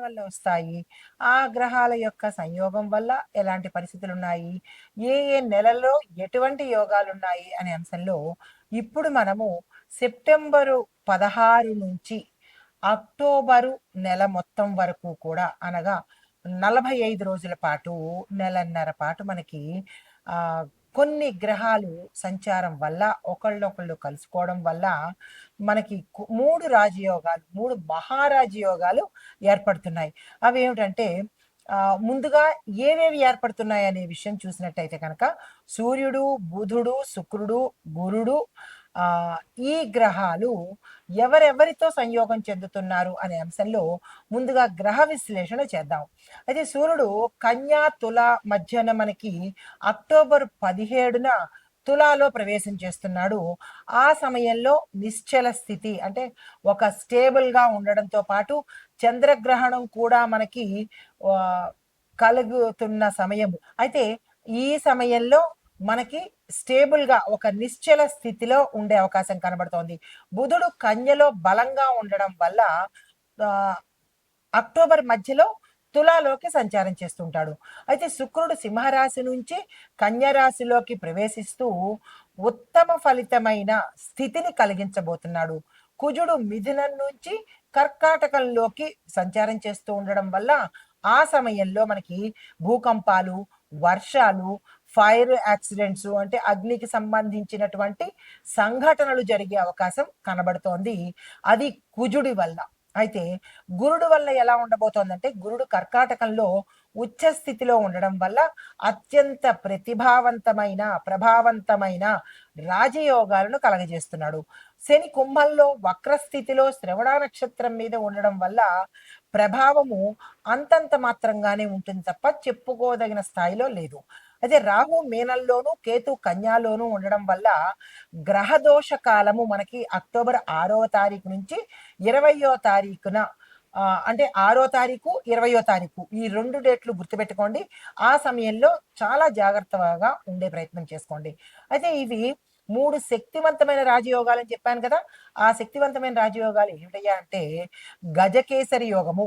వల్ల వస్తాయి. ఆ గ్రహాల యొక్క సంయోగం వల్ల ఎలాంటి పరిస్థితులు ఉన్నాయి ఏ ఏ నెలలో ఎటువంటి యోగాలు ఉన్నాయి అనే అంశంలో ఇప్పుడు మనము సెప్టెంబరు పదహారు నుంచి అక్టోబరు నెల మొత్తం వరకు కూడా అనగా నలభై ఐదు రోజుల పాటు నెలన్నర పాటు మనకి ఆ కొన్ని గ్రహాలు సంచారం వల్ల ఒకళ్ళొకళ్ళు కలుసుకోవడం వల్ల మనకి మూడు రాజయోగాలు మూడు మహారాజయోగాలు ఏర్పడుతున్నాయి. అవి ఏమిటంటే ముందుగా ఏవేవి ఏర్పడుతున్నాయి అనే విషయం చూసినట్టయితే కనుక సూర్యుడు బుధుడు శుక్రుడు గురుడు ఆ ఈ గ్రహాలు ఎవరెవరితో సంయోగం చెందుతున్నారు అనే అంశంలో ముందుగా గ్రహ విశ్లేషణ చేద్దాం. అయితే సూర్యుడు కన్యా తుల మధ్యన మనకి అక్టోబర్ పదిహేడున తులాలో ప్రవేశం చేస్తున్నాడు. ఆ సమయంలో నిశ్చల స్థితి అంటే ఒక స్టేబుల్గా ఉండడంతో పాటు చంద్రగ్రహణం కూడా మనకి కలుగుతున్న సమయం అయితే ఈ సమయంలో మనకి స్టేబుల్గా ఒక నిశ్చల స్థితిలో ఉండే అవకాశం కనబడుతోంది. బుధుడు కన్యలో బలంగా ఉండడం వల్ల అక్టోబర్ మధ్యలో తులాలోకి సంచారం చేస్తుంటాడు. అయితే శుక్రుడు సింహరాశి నుంచి కన్యరాశిలోకి ప్రవేశిస్తూ ఉత్తమ ఫలితమైన స్థితిని కలిగించబోతున్నాడు. కుజుడు మిథునం నుంచి కర్కాటకంలోకి సంచారం చేస్తూ ఉండడం వల్ల ఆ సమయంలో మనకి భూకంపాలు వర్షాలు ఫైర్ యాక్సిడెంట్స్ అంటే అగ్నికి సంబంధించినటువంటి సంఘటనలు జరిగే అవకాశం కనబడుతోంది. అది కుజుడి వల్ల. అయితే గురుడు వల్ల ఎలా ఉండబోతోందంటే గురుడు కర్కాటకంలో ఉచ్చ స్థితిలో ఉండడం వల్ల అత్యంత ప్రతిభావంతమైన ప్రభావవంతమైన రాజయోగాలను కలగజేస్తున్నాడు. శని కుంభంలో వక్రస్థితిలో శ్రవణ నక్షత్రం మీద ఉండడం వల్ల ప్రభావము అంతంత మాత్రంగానే ఉంటుంది తప్ప చెప్పుకోదగిన స్థాయిలో లేదు. అయితే రాహు మీనంలోను కేతు కన్యాలోను ఉండడం వల్ల గ్రహదోష కాలము మనకి అక్టోబర్ ఆరవ తారీఖు నుంచి ఇరవయో తారీఖున అంటే ఆరో తారీఖు ఇరవయో తారీఖు ఈ రెండు డేట్లు గుర్తుపెట్టుకోండి. ఆ సమయంలో చాలా జాగ్రత్తగా ఉండే ప్రయత్నం చేసుకోండి. అయితే ఇవి మూడు శక్తివంతమైన రాజయోగాలు అని చెప్పాను కదా. ఆ శక్తివంతమైన రాజయోగాలు ఏమిటయ్యా అంటే గజకేసరి యోగము.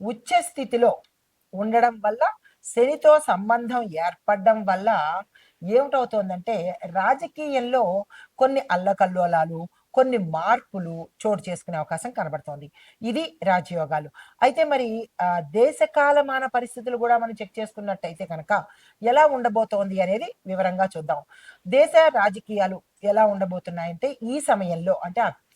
ఉచ్చ స్థితిలో ఉండడం వల్ల శనితో సంబంధం ఏర్పడడం వల్ల ఏమిటవుతోందంటే రాజకీయంలో కొన్ని అల్లకల్లోలాలు కొన్ని మార్పులు చోటు చేసుకునే అవకాశం కనబడుతోంది. ఇది రాజయోగాలు. అయితే మరి ఆ, దేశ కాలమాన పరిస్థితులు కూడా మనం చెక్ చేసుకున్నట్టయితే కనుక ఎలా ఉండబోతోంది అనేది వివరంగా చూద్దాం. దేశ రాజకీయాలు ఎలా ఉండబోతున్నాయంటే ఈ సమయంలో అంటే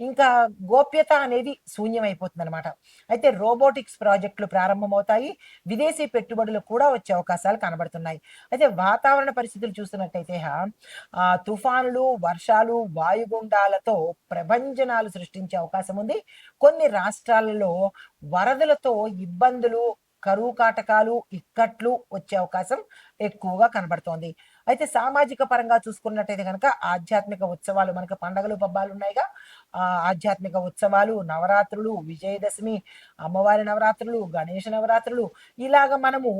ఇంకా గోప్యత అనేది శూన్యమైపోతుంది అనమాట అయితే రోబోటిక్స్ ప్రాజెక్టులు ప్రారంభమవుతాయి. విదేశీ పెట్టుబడులు కూడా వచ్చే అవకాశాలు కనబడుతున్నాయి. అయితే వాతావరణ పరిస్థితులు చూసినట్టయితే ఆ, తుఫానులు వర్షాలు వాయుగుండాలతో ప్రభంజనాలు సృష్టించే అవకాశం ఉంది. కొన్ని రాష్ట్రాలలో వరదలతో ఇబ్బందులు కరువు కాటకాలు ఇక్కట్లు వచ్చే అవకాశం ఎక్కువగా కనబడుతోంది. అయితే సామాజిక పరంగా చూసుకున్నట్టయితే కనుక ఆధ్యాత్మిక ఉత్సవాలు మనకు పండగలు పబ్బాలు ఉన్నాయిగా. ఆధ్యాత్మిక ఉత్సవాలు నవరాత్రులు విజయదశమి అమ్మవారి నవరాత్రులు గణేష నవరాత్రులు ఇలాగ మనము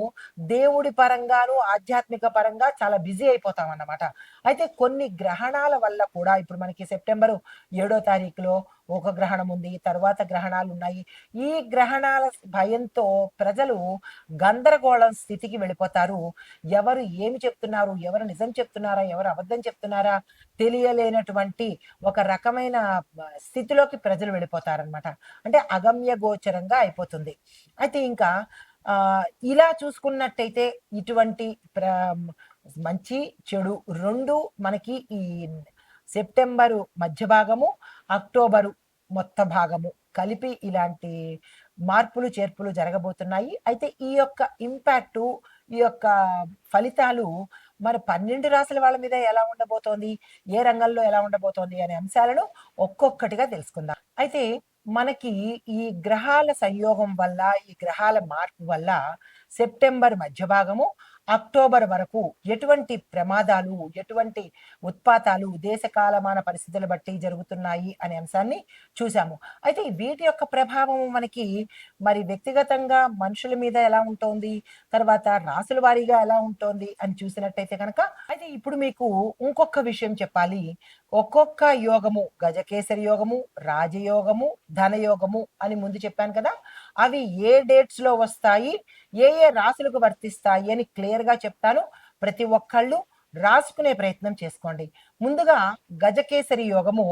దేవుడి పరంగాను ఆధ్యాత్మిక పరంగా చాలా బిజీ అయిపోతాం అన్నమాట అయితే కొన్ని గ్రహణాల వల్ల కూడా ఇప్పుడు మనకి సెప్టెంబరు ఏడో తారీఖులో ఒక గ్రహణం ఉంది తర్వాత గ్రహణాలు ఉన్నాయి. ఈ గ్రహణాల భయంతో ప్రజలు గందరగోళం స్థితికి వెళ్ళిపోతారు. ఎవరు ఏమి చెప్తున్నారు ఎవరు నిజం చెప్తున్నారా ఎవరు అబద్ధం చెప్తున్నారా తెలియలేనటువంటి ఒక రకమైన స్థితిలోకి ప్రజలు వెళ్ళిపోతారనమాట అంటే అగమ్య గోచరంగా అయిపోతుంది. అయితే ఇంకా ఇలా చూసుకున్నట్టయితే ఇటువంటి ప్ర మంచి చెడు రెండు మనకి ఈ సెప్టెంబరు మధ్య భాగము అక్టోబరు మొత్త భాగము కలిపి ఇలాంటి మార్పులు చేర్పులు జరగబోతున్నాయి. అయితే ఈ యొక్క ఇంపాక్టు ఈ యొక్క ఫలితాలు మరి పన్నెండు రాసుల వాళ్ళ మీద ఎలా ఉండబోతోంది? ఏ రంగంలో ఎలా ఉండబోతోంది అనే అంశాలను ఒక్కొక్కటిగా తెలుసుకుందాం. అయితే మనకి ఈ గ్రహాల సంయోగం వల్ల ఈ గ్రహాల మార్పు వల్ల సెప్టెంబర్ మధ్య భాగము అక్టోబర్ వరకు ఎటువంటి ప్రమాదాలు ఎటువంటి ఉత్పాతాలు దేశ కాలమాన పరిస్థితులు బట్టి జరుగుతున్నాయి అనే అంశాన్ని చూసాము అయితే వీటి యొక్క ప్రభావం మనకి మరి వ్యక్తిగతంగా మనుషుల మీద ఎలా ఉంటుంది? తర్వాత రాసుల వారీగా ఎలా ఉంటుంది? అని చూసినట్టయితే కనుక అయితే ఇప్పుడు మీకు ఇంకొక విషయం చెప్పాలి. ఒక్కొక్క యోగము గజకేసరి యోగము రాజయోగము ధనయోగము అని ముందు చెప్పాను కదా. అవి ఏ డేట్స్లో వస్తాయి ఏ ఏ రాసులకు వర్తిస్తాయి అని క్లియర్గా చెప్తాను. ప్రతి ఒక్కళ్ళు రాసుకునే ప్రయత్నం చేసుకోండి. ముందుగా గజకేసరి యోగము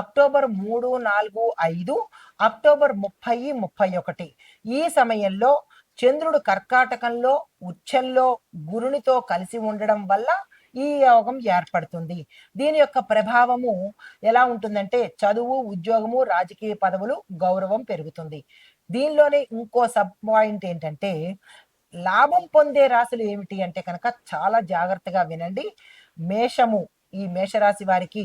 అక్టోబర్ మూడు నాలుగు ఐదు అక్టోబర్ ముప్పై ముప్పై ఒకటి. ఈ సమయంలో చంద్రుడు కర్కాటకంలో ఉచ్చల్లో గురునితో కలిసి ఉండడం వల్ల ఈ యోగం ఏర్పడుతుంది. దీని యొక్క ప్రభావము ఎలా ఉంటుందంటే చదువు ఉద్యోగము రాజకీయ పదవులు గౌరవం పెరుగుతుంది. దీనిలోనే ఇంకో సబ్ పాయింట్ ఏంటంటే లాభం పొందే రాశులు ఏమిటి అంటే కనుక చాలా జాగ్రత్తగా వినండి. మేషము ఈ మేషరాశి వారికి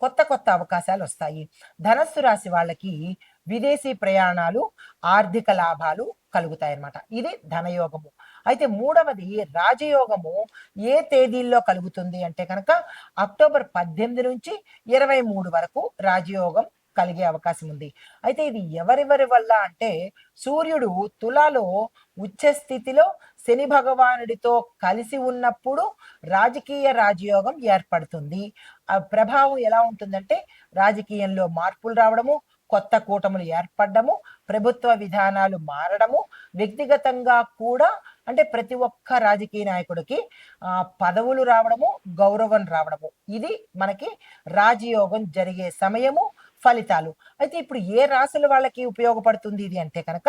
కొత్త కొత్త అవకాశాలు వస్తాయి. ధనస్సు రాశి వాళ్ళకి విదేశీ ప్రయాణాలు ఆర్థిక లాభాలు కలుగుతాయి అన్నమాట ఇది ధనయోగము. అయితే మూడవది రాజయోగము. ఏ తేదీల్లో కలుగుతుంది అంటే కనుక అక్టోబర్ పద్దెనిమిది నుంచి ఇరవై మూడు వరకు రాజయోగం కలిగే అవకాశం ఉంది. అయితే ఇది ఎవరెవరి వల్ల అంటే సూర్యుడు తులాలో ఉచ్చ స్థితిలో శని భగవానుడితో కలిసి ఉన్నప్పుడు రాజకీయ రాజయోగం ఏర్పడుతుంది. ఆ ప్రభావం ఎలా ఉంటుందంటే రాజకీయంలో మార్పులు రావడము కొత్త కూటములు ఏర్పడము ప్రభుత్వ విధానాలు మారడము వ్యక్తిగతంగా కూడా అంటే ప్రతి ఒక్క రాజకీయ నాయకుడికి ఆ పదవులు రావడము గౌరవం రావడము. ఇది మనకి రాజయోగం జరిగే సమయము ఫలితాలు. అయితే ఇప్పుడు ఏ రాశుల వాళ్ళకి ఉపయోగపడుతుంది ఇది అంటే కనుక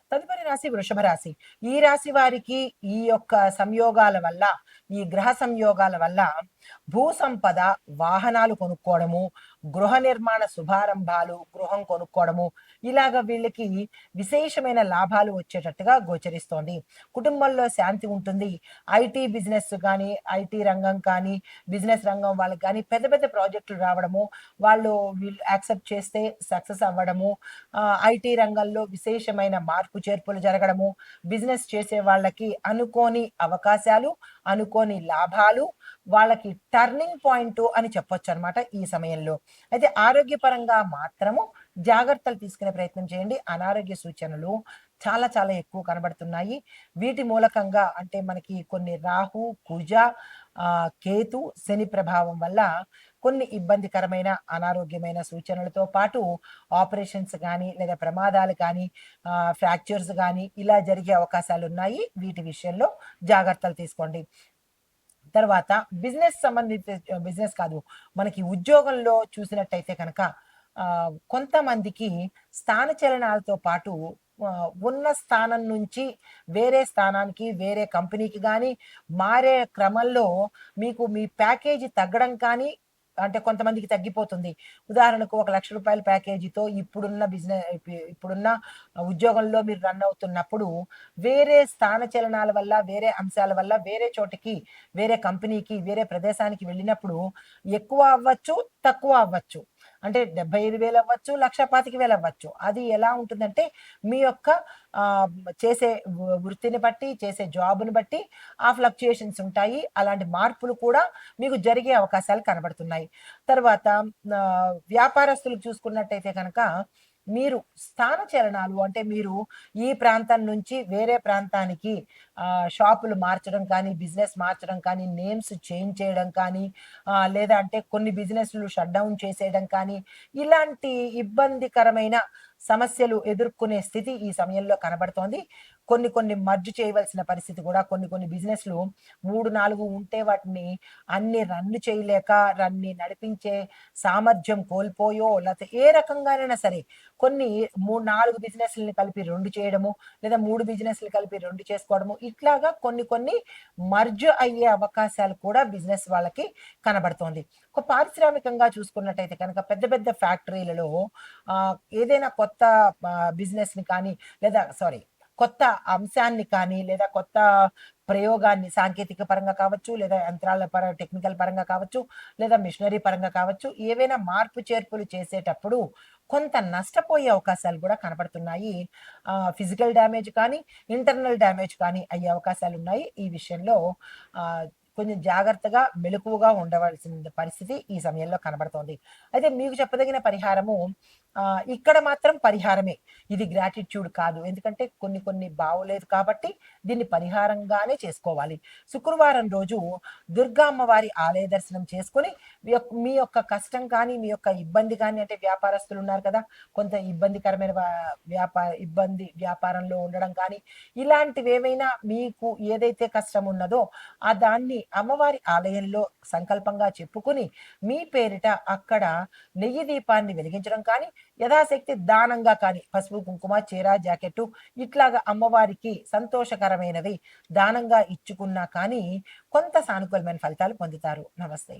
తదుపరి రాశి వృషభ రాశి. ఈ రాశి వారికి ఈ యొక్క సంయోగాల వల్ల ఈ గ్రహ సంయోగాల వల్ల భూ సంపద వాహనాలు కొనుక్కోవడము గృహ నిర్మాణ శుభారంభాలు గృహం కొనుక్కోవడము ఇలాగ వీళ్ళకి విశేషమైన లాభాలు వచ్చేటట్టుగా గోచరిస్తోంది. కుటుంబంలో శాంతి ఉంటుంది. ఐటీ బిజినెస్ కానీ ఐటీ రంగం కానీ బిజినెస్ రంగం వాళ్ళకి కానీ పెద్ద పెద్ద ప్రాజెక్టులు రావడము వాళ్ళు వీళ్ళు యాక్సెప్ట్ చేస్తే సక్సెస్ అవ్వడము ఐటీ రంగంలో విశేషమైన మార్పు చేర్పులు జరగడము బిజినెస్ చేసే వాళ్ళకి అనుకోని అవకాశాలు అనుకోని లాభాలు వాళ్ళకి టర్నింగ్ పాయింట్ అని చెప్పొచ్చు అనమాట ఈ సమయంలో. అయితే ఆరోగ్యపరంగా మాత్రము జాగ్రత్తలు తీసుకునే ప్రయత్నం చేయండి. అనారోగ్య సూచనలు చాలా చాలా ఎక్కువ కనబడుతున్నాయి. వీటి మూలకంగా అంటే మనకి కొన్ని రాహు కుజ కేతు శని ప్రభావం వల్ల కొన్ని ఇబ్బందికరమైన అనారోగ్యమైన సూచనలతో పాటు ఆపరేషన్స్ కానీ లేదా ప్రమాదాలు కానీ ఫ్రాక్చర్స్ కానీ ఇలా జరిగే అవకాశాలు ఉన్నాయి వీటి విషయంలో జాగ్రత్తలు తీసుకోండి. తర్వాత బిజినెస్ సంబంధిత బిజినెస్ కాదు మనకి ఉద్యోగంలో చూసినట్టయితే కనుక కొంతమందికి స్థాన చలనాలతో పాటు ఉన్న స్థానం నుంచి వేరే స్థానానికి వేరే కంపెనీకి కానీ మారే క్రమంలో మీకు మీ ప్యాకేజీ తగ్గడం కానీ అంటే కొంతమందికి తగ్గిపోతుంది. ఉదాహరణకు ఒక లక్ష రూపాయల ప్యాకేజీతో ఇప్పుడున్న బిజినెస్ ఇప్పుడున్న ఉద్యోగంలో మీరు రన్ అవుతున్నప్పుడు వేరే స్థాన చలనాల వల్ల వేరే అంశాల వల్ల వేరే చోటికి వేరే కంపెనీకి వేరే ప్రదేశానికి వెళ్ళినప్పుడు ఎక్కువ అవ్వచ్చు తక్కువ అవ్వచ్చు. అంటే డెబ్బై ఐదు వేలు అవ్వచ్చు లక్ష పాతిక వేలు అవ్వచ్చు. అది ఎలా ఉంటుందంటే మీ యొక్క చేసే వృత్తిని బట్టి చేసే జాబ్ని బట్టి ఆ ఫ్లక్చుయేషన్స్ ఉంటాయి. అలాంటి మార్పులు కూడా మీకు జరిగే అవకాశాలు కనబడుతున్నాయి. తర్వాత వ్యాపారస్తులు చూసుకున్నట్టయితే కనుక మీరు స్థాన చలనాలు అంటే మీరు ఈ ప్రాంతం నుంచి వేరే ప్రాంతానికి షాపులు మార్చడం కానీ బిజినెస్ మార్చడం కానీ నేమ్స్ చేంజ్ చేయడం కానీ లేదా అంటే కొన్ని బిజినెస్లు షట్ డౌన్ చేసేయడం కానీ ఇలాంటి ఇబ్బందికరమైన సమస్యలు ఎదుర్కొనే స్థితి ఈ సమయంలో కనబడుతోంది. కొన్ని కొన్ని మర్జ్ చేయవలసిన పరిస్థితి కూడా కొన్ని కొన్ని బిజినెస్లు మూడు నాలుగు ఉంటే వాటిని అన్ని రన్ను చేయలేక రన్ని నడిపించే సామర్థ్యం కోల్పోయో లేకపోతే ఏ రకంగానైనా సరే కొన్ని మూడు నాలుగు బిజినెస్లని కలిపి రెండు చేయడము లేదా మూడు బిజినెస్లు కలిపి రెండు చేసుకోవడము ఇట్లాగా కొన్ని కొన్ని మర్జ్ అయ్యే అవకాశాలు కూడా బిజినెస్ వాళ్ళకి కనబడుతోంది. ఒక పారిశ్రామికంగా చూసుకున్నట్టయితే కనుక పెద్ద పెద్ద ఫ్యాక్టరీలలో ఏదైనా కొత్త బిజినెస్ని కానీ లేదా సారీ కొత్త అంశాన్ని కానీ లేదా కొత్త ప్రయోగాన్ని సాంకేతిక పరంగా కావచ్చు లేదా యంత్రాల పర టెక్నికల్ పరంగా కావచ్చు లేదా మిషనరీ పరంగా కావచ్చు ఏవైనా మార్పు చేర్పులు చేసేటప్పుడు కొంత నష్టపోయే అవకాశాలు కూడా కనపడుతున్నాయి ఫిజికల్ డ్యామేజ్ కానీ ఇంటర్నల్ డ్యామేజ్ కానీ అయ్యే అవకాశాలు ఉన్నాయి. ఈ విషయంలో కొంచెం జాగ్రత్తగా మెలకువగా ఉండవలసిన పరిస్థితి ఈ సమయంలో కనబడుతోంది. అయితే మీకు చెప్పదగిన పరిహారము ఇక్కడ మాత్రం పరిహారమే. ఇది గ్రాటిట్యూడ్ కాదు. ఎందుకంటే కొన్ని కొన్ని బాగోలేదు కాబట్టి దీన్ని పరిహారంగానే చేసుకోవాలి. శుక్రవారం రోజు దుర్గా అమ్మవారి ఆలయ దర్శనం చేసుకొని మీ యొక్క- మీ యొక్క కష్టం కానీ మీ యొక్క ఇబ్బంది కానీ అంటే వ్యాపారస్తులు ఉన్నారు కదా కొంత ఇబ్బందికరమైన వ్యాపార ఇబ్బంది వ్యాపారంలో ఉండడం కానీ ఇలాంటివి ఏమైనా మీకు ఏదైతే కష్టం ఉన్నదో ఆ దాన్ని అమ్మవారి ఆలయంలో సంకల్పంగా చెప్పుకుని మీ పేరిట అక్కడ నెయ్యి దీపాన్ని వెలిగించడం కానీ యథాశక్తి దానంగా కానీ పసుపు కుంకుమ చీర జాకెట్టు ఇట్లాగా అమ్మవారికి సంతోషకరమైనవి దానంగా ఇచ్చుకున్నా కానీ కొంత సానుకూలమైన ఫలితాలు పొందుతారు. నమస్తే.